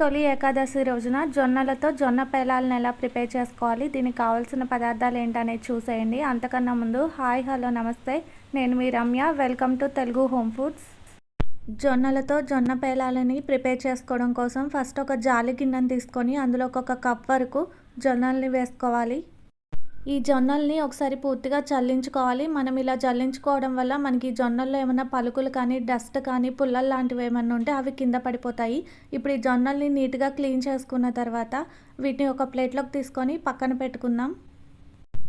తొలి ఏకాదశి రోజున జొన్నలతో జొన్న పేలాలను ఎలా ప్రిపేర్ చేసుకోవాలి దీనికి కావాల్సిన పదార్థాలు ఏంటనేది చూసేయండి. అంతకన్నా ముందు హాయ్ హలో నమస్తే. నేను మీ Ramya. Welcome to Telugu home foods. జొన్నలతో జొన్న పేలాలని ప్రిపేర్ చేసుకోవడం కోసం ఫస్ట్ ఒక జాలి గిన్నెను తీసుకొని అందులో ఒక కప్ వరకు జొన్నల్ని వేసుకోవాలి. ఈ జొన్నల్ని ఒకసారి పూర్తిగా చల్లించుకోవాలి. మనం ఇలా చల్లించుకోవడం వల్ల మనకి జొన్నల్లో ఏమైనా పలుకులు కానీ డస్ట్ కానీ పుల్లలు లాంటివి ఏమైనా ఉంటే అవి కింద పడిపోతాయి. ఇప్పుడు ఈ జొన్నల్ని నీట్గా క్లీన్ చేసుకున్న తర్వాత వీటిని ఒక ప్లేట్లోకి తీసుకొని పక్కన పెట్టుకుందాం.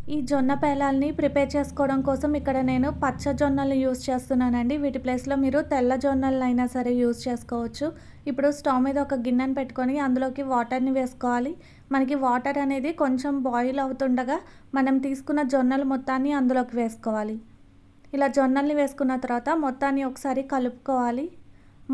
ఈ జొన్న పేలాల్ని ప్రిపేర్ చేసుకోవడం కోసం ఇక్కడ నేను పచ్చ జొన్నలు యూస్ చేస్తున్నానండి. వీటి ప్లేస్లో మీరు తెల్ల జొన్నలను అయినా సరే యూస్ చేసుకోవచ్చు. ఇప్పుడు స్టవ్ మీద ఒక గిన్నెను పెట్టుకొని అందులోకి వాటర్ని వేసుకోవాలి. మనకి వాటర్ అనేది కొంచెం బాయిల్ అవుతుండగా మనం తీసుకున్న జొన్నలు మొత్తాన్ని అందులోకి వేసుకోవాలి. ఇలా జొన్నల్ని వేసుకున్న తర్వాత మొత్తాన్ని ఒకసారి కలుపుకోవాలి.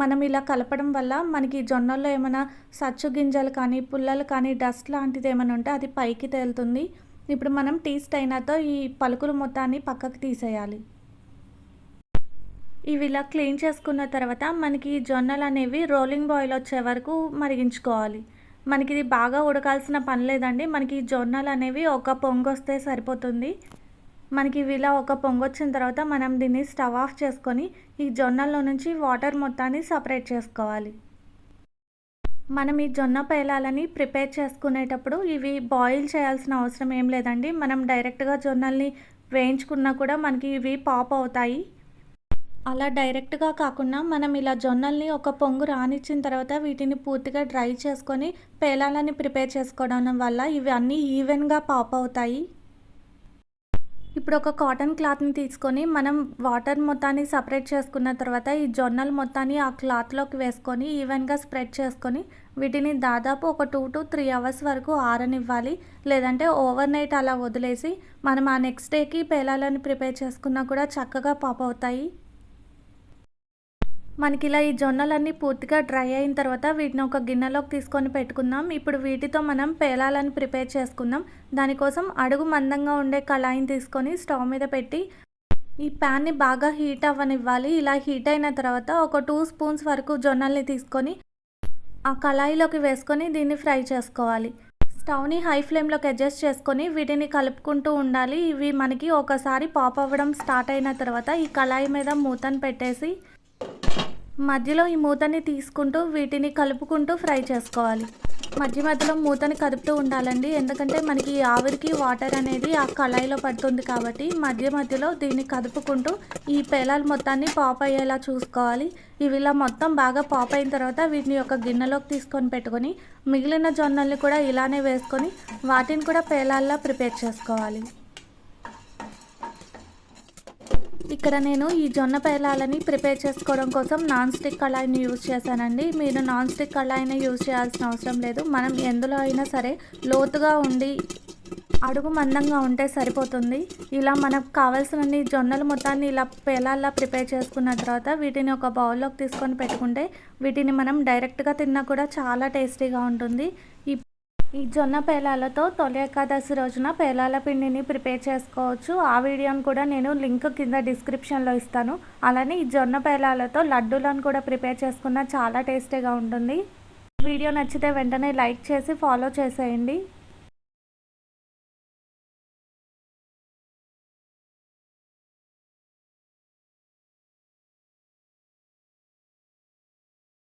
మనం ఇలా కలపడం వల్ల మనకి జొన్నల్లో ఏమైనా సచ్చు గింజలు కానీ పుల్లలు కానీ డస్ట్ లాంటిది ఏమైనా ఉంటే అది పైకి తేలుతుంది. ఇప్పుడు మనం టీ స్టైనర్తో ఈ పలుకులు మొత్తాన్ని పక్కకు తీసేయాలి. ఇవి ఇలా క్లీన్ చేసుకున్న తర్వాత మనకి జొన్నలు అనేవి రోలింగ్ బాయిల్ వచ్చే వరకు మరిగించుకోవాలి. మనకి ఇది బాగా ఉడకాల్సిన పని లేదండి. మనకి జొన్నలు అనేవి ఒక పొంగు వస్తే సరిపోతుంది. మనకి ఇవి ఇలా ఒక పొంగు వచ్చిన తర్వాత మనం దీన్ని స్టవ్ ఆఫ్ చేసుకొని ఈ జొన్నల్లో నుంచి వాటర్ మొత్తాన్ని సపరేట్ చేసుకోవాలి. మనం ఈ జొన్న పేలాలని ప్రిపేర్ చేసుకునేటప్పుడు ఇవి బాయిల్ చేయాల్సిన అవసరం ఏం లేదండి. మనం డైరెక్ట్గా జొన్నల్ని వేయించుకున్నా కూడా మనకి ఇవి పాప్ అవుతాయి. అలా డైరెక్ట్గా కాకుండా మనం ఇలా జొన్నల్ని ఒక పొంగు రానిచ్చిన తర్వాత వీటిని పూర్తిగా డ్రై చేసుకొని పేలాలని ప్రిపేర్ చేసుకోవడం వల్ల ఇవి అన్నీ ఈవెన్గా పాప్ అవుతాయి. ఇప్పుడు ఒక కాటన్ క్లాత్ని తీసుకొని మనం వాటర్ మొత్తాన్ని సపరేట్ చేసుకున్న తర్వాత ఈ జొన్నలు మొత్తాన్ని ఆ క్లాత్లోకి వేసుకొని ఈవెన్గా స్ప్రెడ్ చేసుకొని వీటిని దాదాపు ఒక టూ టు త్రీ అవర్స్ వరకు ఆరనివ్వాలి. లేదంటే ఓవర్ నైట్ అలా వదిలేసి మనం ఆ నెక్స్ట్ డేకి పేలాలని ప్రిపేర్ చేసుకున్నా కూడా చక్కగా పాప్ అవుతాయి. మనకి ఇలా ఈ జొన్నలన్నీ పూర్తిగా డ్రై అయిన తర్వాత వీటిని ఒక గిన్నెలోకి తీసుకొని పెట్టుకుందాం. ఇప్పుడు వీటితో మనం పేలాలని ప్రిపేర్ చేసుకుందాం. దానికోసం అడుగు మందంగా ఉండే కళాయిని తీసుకొని స్టవ్ మీద పెట్టి ఈ ప్యాన్ని బాగా హీట్ అవ్వనివ్వాలి. ఇలా హీట్ అయిన తర్వాత ఒక టూ స్పూన్స్ వరకు జొన్నల్ని తీసుకొని ఆ కళాయిలోకి వేసుకొని దీన్ని ఫ్రై చేసుకోవాలి. స్టవ్ని హై ఫ్లేమ్లోకి అడ్జస్ట్ చేసుకొని వీటిని కలుపుకుంటూ ఉండాలి. ఇవి మనకి ఒకసారి పాప్ అవ్వడం స్టార్ట్ అయిన తర్వాత ఈ కళాయి మీద మూతను పెట్టేసి మధ్యలో ఈ మూతని తీసుకుంటూ వీటిని కలుపుకుంటూ ఫ్రై చేసుకోవాలి. మధ్య మధ్యలో మూతని కదుపుతూ ఉండాలండి. ఎందుకంటే మనకి ఆవిరికి వాటర్ అనేది ఆ కళాయిలో పడుతుంది కాబట్టి మధ్య మధ్యలో దీన్ని కదుపుకుంటూ ఈ పేలాలు మొత్తాన్ని పాప్ అయ్యేలా చూసుకోవాలి. ఇవి ఇలా మొత్తం బాగా పాప్ అయిన తర్వాత వీటిని ఒక గిన్నెలోకి తీసుకొని పెట్టుకొని మిగిలిన జొన్నల్ని కూడా ఇలానే వేసుకొని వాటిని కూడా పేలాల్లా ప్రిపేర్ చేసుకోవాలి. ఇక్కడ నేను ఈ జొన్న పేలాలని ప్రిపేర్ చేసుకోవడం కోసం నాన్ స్టిక్ కళాయిని యూజ్ చేశానండి. మీరు నాన్ స్టిక్ కళాయిని యూజ్ చేయాల్సిన అవసరం లేదు. మనం ఎందులో అయినా సరే లోతుగా ఉండి అడుగు మందంగా ఉంటే సరిపోతుంది. ఇలా మనకు కావాల్సినన్ని జొన్నలు మొత్తాన్ని ఇలా పేలాల్లా ప్రిపేర్ చేసుకున్న తర్వాత వీటిని ఒక బౌల్లోకి తీసుకొని పెట్టుకుంటే వీటిని మనం డైరెక్ట్గా తిన్నా కూడా చాలా టేస్టీగా ఉంటుంది. ఈ ఈ జొన్న పేలాలతో తొలి ఏకాదశి రోజున పేలాల పిండిని ప్రిపేర్ చేసుకోవచ్చు. ఆ వీడియోని కూడా నేను లింక్ కింద డిస్క్రిప్షన్లో ఇస్తాను. అలానే ఈ జొన్న పేలాలతో లడ్డూలను కూడా ప్రిపేర్ చేసుకున్న చాలా టేస్టీగా ఉంటుంది. వీడియో నచ్చితే వెంటనే లైక్ చేసి ఫాలో చేసేయండి.